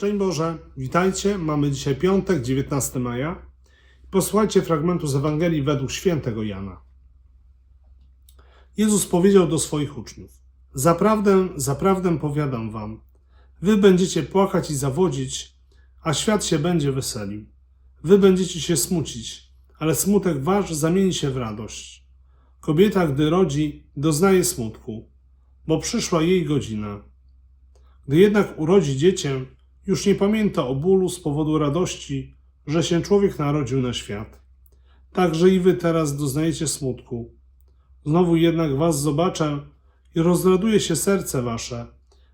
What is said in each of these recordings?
Szczęść Boże, witajcie. Mamy dzisiaj piątek, 19 maja. Posłuchajcie fragmentu z Ewangelii według świętego Jana. Jezus powiedział do swoich uczniów: Zaprawdę, zaprawdę powiadam wam, wy będziecie płakać i zawodzić, a świat się będzie weselił. Wy będziecie się smucić, ale smutek wasz zamieni się w radość. Kobieta, gdy rodzi, doznaje smutku, bo przyszła jej godzina. Gdy jednak urodzi dziecię, już nie pamięta o bólu z powodu radości, że się człowiek narodził na świat. Także i wy teraz doznajecie smutku. Znowu jednak was zobaczę i rozraduje się serce wasze,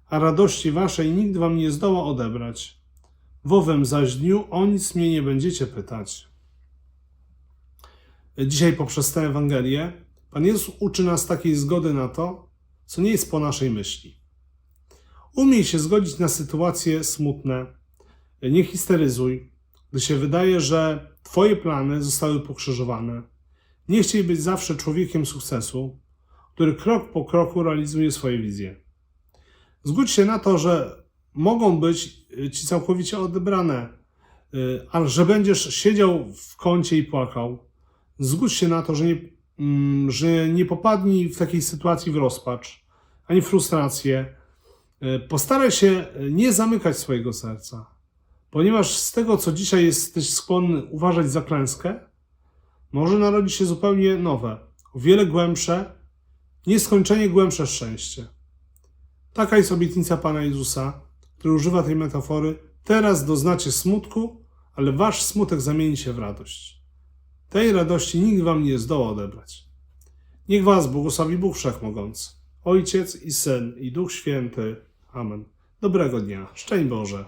a radości waszej nikt wam nie zdoła odebrać. W owym zaś dniu o nic mnie nie będziecie pytać. Dzisiaj poprzez tę Ewangelię Pan Jezus uczy nas takiej zgody na to, co nie jest po naszej myśli. Umiej się zgodzić na sytuacje smutne. Nie histeryzuj, gdy się wydaje, że Twoje plany zostały pokrzyżowane. Nie chciej być zawsze człowiekiem sukcesu, który krok po kroku realizuje swoje wizje. Zgódź się na to, że mogą być Ci całkowicie odebrane, y, ale że będziesz siedział w kącie i płakał. Zgódź się na to, że nie, mm, że nie popadnij w takiej sytuacji w rozpacz, ani frustrację, Postaraj się nie zamykać swojego serca, ponieważ z tego, co dzisiaj jesteś skłonny uważać za klęskę, może narodzić się zupełnie nowe, o wiele głębsze, nieskończenie głębsze szczęście. Taka jest obietnica Pana Jezusa, który używa tej metafory. Teraz doznacie smutku, ale wasz smutek zamieni się w radość. Tej radości nikt wam nie zdoła odebrać. Niech was błogosławi Bóg Wszechmogący. Ojciec i Syn i Duch Święty. Amen. Dobrego dnia. Szczęść Boże.